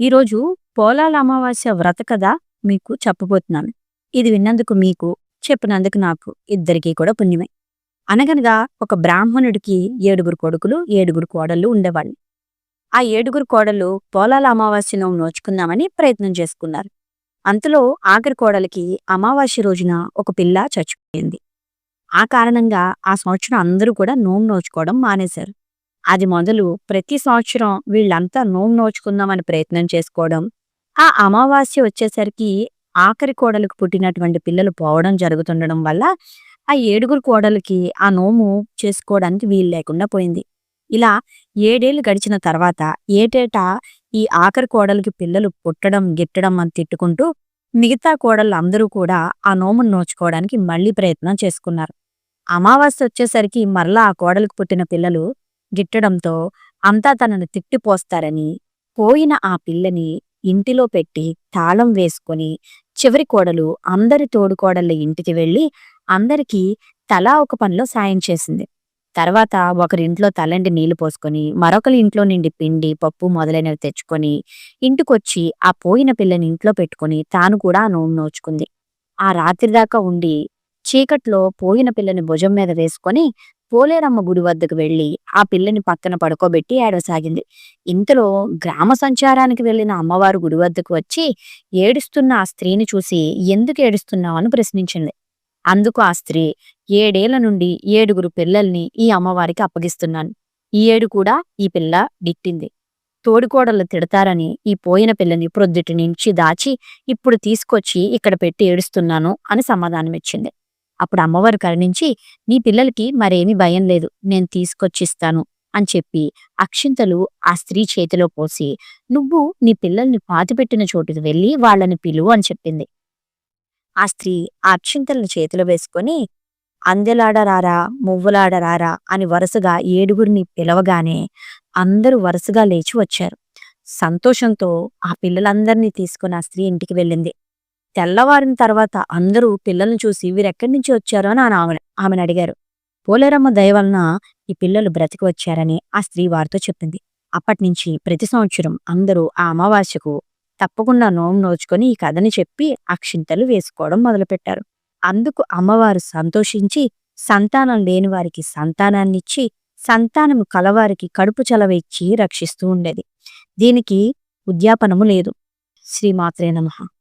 ఈరోజు పోలాల అమావాస్య వ్రత కథ మీకు చెప్పబోతున్నాను. ఇది విన్నందుకు మీకు చెప్పినందుకు నాకు ఇద్దరికీ కూడా పుణ్యమే. అనగనగా ఒక బ్రాహ్మణుడికి ఏడుగురు కొడుకులు ఏడుగురు కోడళ్ళు ఉండేవాళ్ళు. ఆ ఏడుగురు కోడళ్ళు పోలాల అమావాస్యను నోచుకుందామని ప్రయత్నం చేసుకున్నారు. అంతలో ఆఖరి కోడలికి అమావాస్య రోజున ఒక పిల్ల చచ్చిపోయింది. ఆ కారణంగా ఆ సంవత్సరం అందరూ కూడా నోము నోచుకోవడం మానేశారు. అది మొదలు ప్రతి సంవత్సరం వీళ్ళంతా నోము నోచుకుందామని ప్రయత్నం చేసుకోవడం ఆ అమావాస్య వచ్చేసరికి ఆఖరి కోడలకు పుట్టినటువంటి పిల్లలు పోవడం జరుగుతుండడం వల్ల ఆ ఏడుగురు కోడలకి ఆ నోము చేసుకోవడానికి వీలు లేకుండా పోయింది. ఇలా ఏడేళ్ళు గడిచిన తర్వాత ఏటేటా ఈ ఆఖరి కోడలకి పిల్లలు పుట్టడం గిట్టడం అని తిట్టుకుంటూ మిగతా కోడళ్ళు అందరూ కూడా ఆ నోమును నోచుకోవడానికి మళ్ళీ ప్రయత్నం చేసుకున్నారు. అమావాస్య వచ్చేసరికి మరలా ఆ కోడలకు పుట్టిన పిల్లలు గిట్టడంతో అంతా తనను తిట్టిపోస్తారని పోయిన ఆ పిల్లని ఇంటిలో పెట్టి తాళం వేసుకొని చివరి కోడలు అందరి తోడుకోడళ్ళ ఇంటికి వెళ్ళి అందరికీ తలా ఒక పనిలో సాయం చేసింది. తర్వాత ఒకరింట్లో తలండి నీళ్ళు పోసుకొని మరొకరి ఇంట్లో నిండి పిండి పప్పు మొదలైనవి తెచ్చుకొని ఇంటికొచ్చి ఆ పోయిన పిల్లని ఇంట్లో పెట్టుకుని తాను కూడా నోము నోచుకుంది. ఆ రాత్రి దాకా ఉండి చీకట్లో పోయిన పిల్లని భుజం మీద వేసుకొని పోలేరమ్మ గుడి వద్దకు వెళ్ళి ఆ పిల్లని పక్కన పడుకోబెట్టి ఏడవసాగింది. ఇంతలో గ్రామ సంచారానికి వెళ్ళిన అమ్మవారు గుడి వద్దకు వచ్చి ఏడుస్తున్న ఆ స్త్రీని చూసి ఎందుకు ఏడుస్తున్నావు అని ప్రశ్నించింది. అందుకు ఆ స్త్రీ ఏడేళ్ళ నుండి ఏడుగురు పిల్లల్ని ఈ అమ్మవారికి అప్పగిస్తున్నాను. ఈ ఏడు కూడా ఈ పిల్ల గిట్టింది తోడికోడళ్ళు తిడతారని ఈ పోయిన పిల్లని ప్రొద్దుటి నుంచి దాచి ఇప్పుడు తీసుకొచ్చి ఇక్కడ పెట్టి ఏడుస్తున్నాను అని సమాధానమిచ్చింది. అప్పుడు అమ్మవారు కరుణించి నీ పిల్లలకి మరేమీ భయం లేదు నేను తీసుకొచ్చిస్తాను అని చెప్పి అక్షింతలు ఆ స్త్రీ చేతిలో పోసి నువ్వు నీ పిల్లల్ని పాతిపెట్టిన చోటుకు వెళ్ళి వాళ్ళని పిలువు అని చెప్పింది. ఆ స్త్రీ ఆ అక్షింతలను చేతిలో వేసుకొని అందెలాడరారా మువ్వులాడరారా అని వరుసగా ఏడుగురిని పిలవగానే అందరూ వరుసగా లేచి వచ్చారు. సంతోషంతో ఆ పిల్లలందరినీ తీసుకుని ఆ స్త్రీ ఇంటికి వెళ్ళింది. తెల్లవారిన తర్వాత అందరూ పిల్లల్ని చూసి వీరెక్కడి నుంచి వచ్చారో? అని ఆమె ఆమెను అడిగారు. పోలేరమ్మ దయ వలన ఈ పిల్లలు బ్రతికి వచ్చారని ఆ స్త్రీ వారితో చెప్పింది. అప్పటినుంచి ప్రతి సంవత్సరం అందరూ ఆ అమావాస్యకు తప్పకుండా నోము నోచుకొని ఈ కథని చెప్పి అక్షింతలు వేసుకోవడం మొదలుపెట్టారు. అందుకు అమ్మవారు సంతోషించి సంతానం లేని వారికి సంతానాన్నిచ్చి సంతానము కలవారికి కడుపు చలవ ఇచ్చి రక్షిస్తూ ఉండేది. దీనికి ఉద్యాపనము లేదు. శ్రీమాత్రే నమః.